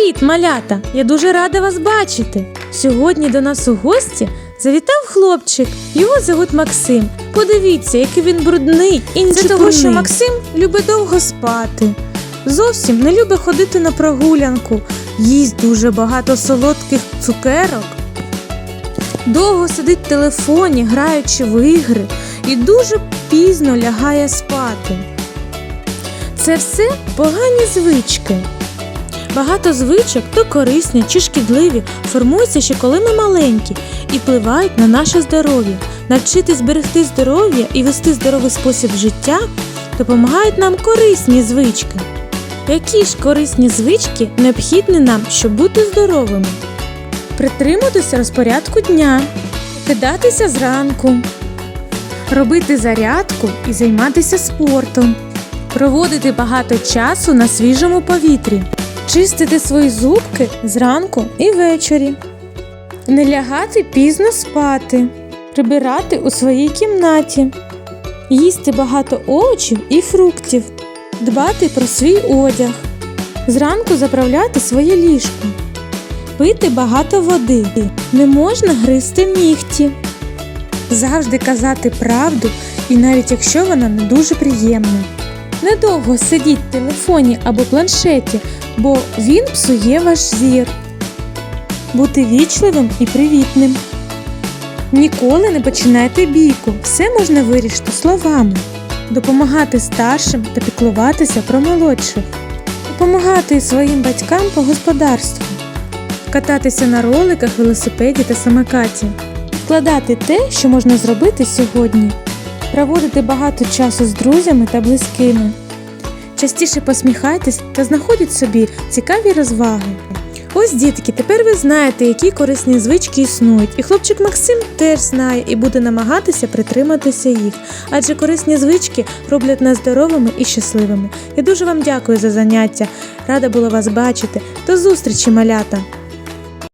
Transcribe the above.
Привіт, малята! Я дуже рада вас бачити. Сьогодні до нас у гості завітав хлопчик. Його зовуть Максим. Подивіться, який він брудний і Це того, що Максим любить довго спати. Зовсім не любить ходити на прогулянку, їсть дуже багато солодких цукерок, довго сидить в телефоні, граючи в ігри, і дуже пізно лягає спати. Це все погані звички. Багато звичок, то корисні чи шкідливі, формуються ще коли ми маленькі і впливають на наше здоров'я. Навчитись берегти здоров'я і вести здоровий спосіб життя допомагають нам корисні звички. Які ж корисні звички необхідні нам, щоб бути здоровими? Притримуватися розпорядку дня, кидатися зранку, робити зарядку і займатися спортом, проводити багато часу на свіжому повітрі, чистити свої зубки зранку і ввечері, не лягати пізно спати, прибирати у своїй кімнаті, їсти багато овочів і фруктів, дбати про свій одяг, зранку заправляти своє ліжко, пити багато води, не можна гризти нігті, завжди казати правду, і навіть якщо вона не дуже приємна. Недовго сидіть в телефоні або планшеті, бо він псує ваш зір. Бути вічливим і привітним. Ніколи не починайте бійку, все можна вирішити словами. Допомагати старшим та піклуватися про молодших. Допомагати своїм батькам по господарству. Кататися на роликах, велосипеді та самокаті. Вкладати те, що можна зробити сьогодні. Проводити багато часу з друзями та близькими. Частіше посміхайтесь та знаходіть собі цікаві розваги. Ось, дітки, тепер ви знаєте, які корисні звички існують, і хлопчик Максим теж знає і буде намагатися притриматися їх, адже корисні звички роблять нас здоровими і щасливими. Я дуже вам дякую за заняття. Рада була вас бачити. До зустрічі, малята!